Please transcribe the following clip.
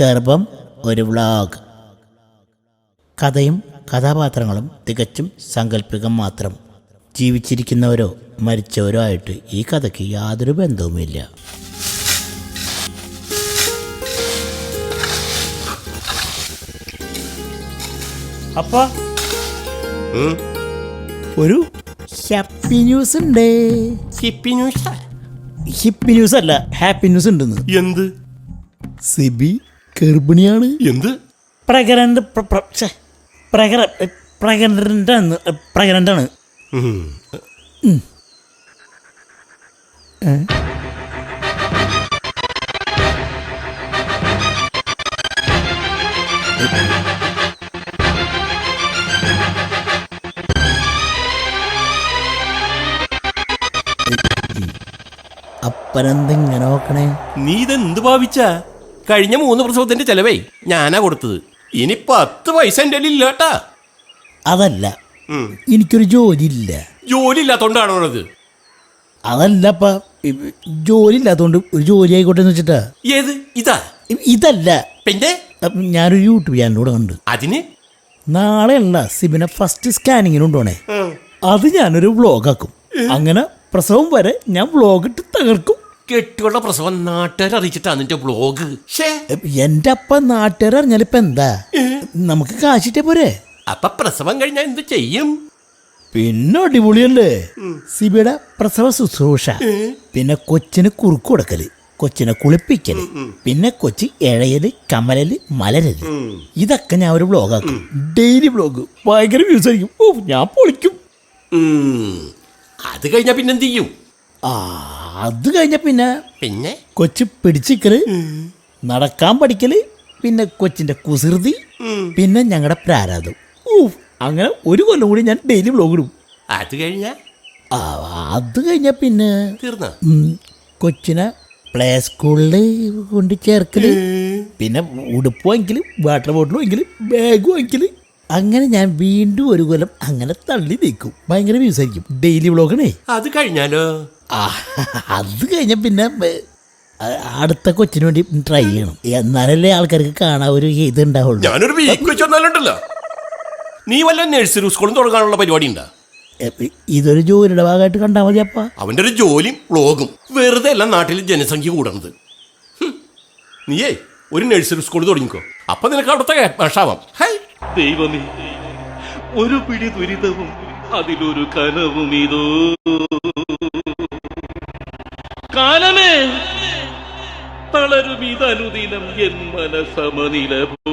ഗർഭം ഒരു വ്ളോഗ്. കഥയും കഥാപാത്രങ്ങളും തികച്ചും സാങ്കല്പികം മാത്രം. ജീവിച്ചിരിക്കുന്നവരോ മരിച്ചവരോ ആയിട്ട് ഈ കഥയ്ക്ക് യാതൊരു ബന്ധവുമില്ല. അപ്പ. ഒരു ഹാപ്പി ന്യൂസ് ഉണ്ട് ഹിപ്പി ന്യൂസ് ഹിപ്പി ന്യൂസ് അല്ല ഹാപ്പി ന്യൂസ് ഉണ്ടെന്ന് എന്ത്? സിബി ഗർഭിണിയാണ്. എന്ത്? പ്രകരണ്ട് പ്രകര പ്രകരണ്ടാണ് പ്രകരണ്ടാണ് അപ്പനെന്തിങ്ങനെ നോക്കണേ നീ ഇതെന്ത് ഭാവിച്ച? കഴിഞ്ഞ മൂന്ന് പ്രസവത്തിന്റെ ചെലവേ ഞാനാ കൊടുത്തത്. ഇനി പത്ത് പൈസ എന്റെ ഇല്ല കേട്ടാ. അതല്ല. എനിക്കൊരു ജോലി ഇല്ല ജോലി ഇല്ലാത്തോണ്ടാണോ ഉള്ളത് അതല്ലപ്പ ഇ- ജോലി ഇല്ലാത്തതുകൊണ്ട് ഒരു ജോലി ആയിക്കോട്ടെ എന്ന് വെച്ചിട്ടാ. ഏത്? ഇതാ. ഇ- ഇതല്ല. പിന്നെ? അപ്പൊ ഞാനൊരു യൂട്യൂബ് ചാനലിലൂടെ കണ്ട്. അതിന്? നാളെയുള്ള സിബിനെ ഫസ്റ്റ് സ്കാനിങ്ങിന് കൊണ്ടുപോണേ. ഉം. അത് ഞാനൊരു വ്ളോഗാക്കും അങ്ങനെ പ്രസവം വരെ ഞാൻ വ്ളോഗ് ഇട്ട് തകർക്കും. കെട്ടിയുള്ള പ്രസവം നാട്ടുകാർ അറിയിച്ചിട്ടാ നിന്റെ ബ്ലോഗ്. ഷേ എന്റെ അപ്പ നാട്ടുകാർ അറിഞ്ഞാലിപ്പ ഇപ്പൊ എന്താ? നമുക്ക് കാശിട്ടേ പോരെ? അപ്പൊ പ്രസവം കഴിഞ്ഞാ എന്ത് ചെയ്യും? പിന്നെ അടിപൊളിയല്ലേ? സിബിയുടെ പ്രസവ ശുശ്രൂഷ. പിന്നെ കൊച്ചിന് കുറുക്ക് കൊടുക്കൽ കൊച്ചിനെ കുളിപ്പിക്കൽ പിന്നെ കൊച്ചി ഇഴയൽ കമലല് മലരൽ. ഇതൊക്കെ ഞാൻ ഒരു ബ്ലോഗാക്കും. Daily blog. ഭയങ്കര വ്യൂസ് ആയിരിക്കും. ഓ ഞാൻ പൊളിക്കും. അത് കഴിഞ്ഞാ പിന്നെന്ത് ചെയ്യും? ആ അത് കഴിഞ്ഞ പിന്നെ പിന്നെ? കൊച്ചു പിടിച്ചിക്കൽ നടക്കാൻ പഠിക്കൽ പിന്നെ കൊച്ചിന്റെ കുസൃതി പിന്നെ ഞങ്ങളുടെ പ്രാരാധം ഊ അങ്ങനെ ഒരു കൊല്ലം കൂടി ഞാൻ ഡെയിലി ബ്ലോഗ് ഇടും. അത് കഴിഞ്ഞ? അത് കഴിഞ്ഞ പിന്നെ തീർന്ന? കൊച്ചിനെ പ്ലേ സ്കൂളിൽ കൊണ്ട് ചേർക്കൽ. പിന്നെ ഉടുപ്പ് വാങ്ങിക്കൽ വാട്ടർ ബോട്ടിൽ വാങ്ങിക്കൽ ബാഗ് വാങ്ങിക്കൽ. അങ്ങനെ ഞാൻ വീണ്ടും ഒരു കൊല്ലം അങ്ങനെ തള്ളി നീക്കും. ഭയങ്കര വ്യൂസ് ആയിരിക്കും. ഡെയിലി വ്ളോഗണേ അത് കഴിഞ്ഞാലോ? അത് കഴിഞ്ഞ പിന്നെ അടുത്ത കൊച്ചിന് വേണ്ടി ട്രൈ ചെയ്യണം. എന്നാലല്ലേ ആൾക്കാർക്ക് കാണാൻ ഒരു ഇത് ഉണ്ടാവുള്ളൂ ഞാനൊരു വന്നാലുണ്ടല്ലോ. നീ വല്ല നഴ്സറി സ്കൂളും തുടങ്ങാനുള്ള പരിപാടി ഉണ്ടാ ഇതൊരു ജോലിയുടെ ഭാഗമായിട്ട് കണ്ടാൽ മതി അപ്പ. അവന്റെ ഒരു ജോലിയും വ്ളോഗും വെറുതെ എല്ലാം നാട്ടിൽ ജനസംഖ്യ കൂടണത്. നീയേ ഒരു നഴ്സറി സ്കൂൾ തുടങ്ങിക്കോ. അപ്പൊ നിനക്ക് അവിടുത്തെ ഭാഷാവാം ഹൈ. ദൈവമേ ഒരു പിടി ദുരിതവും അതിലൊരു കനവും ഇതോ. കാലമേ തളരും ഇതനുദിനം എൻ മനസമനില പോ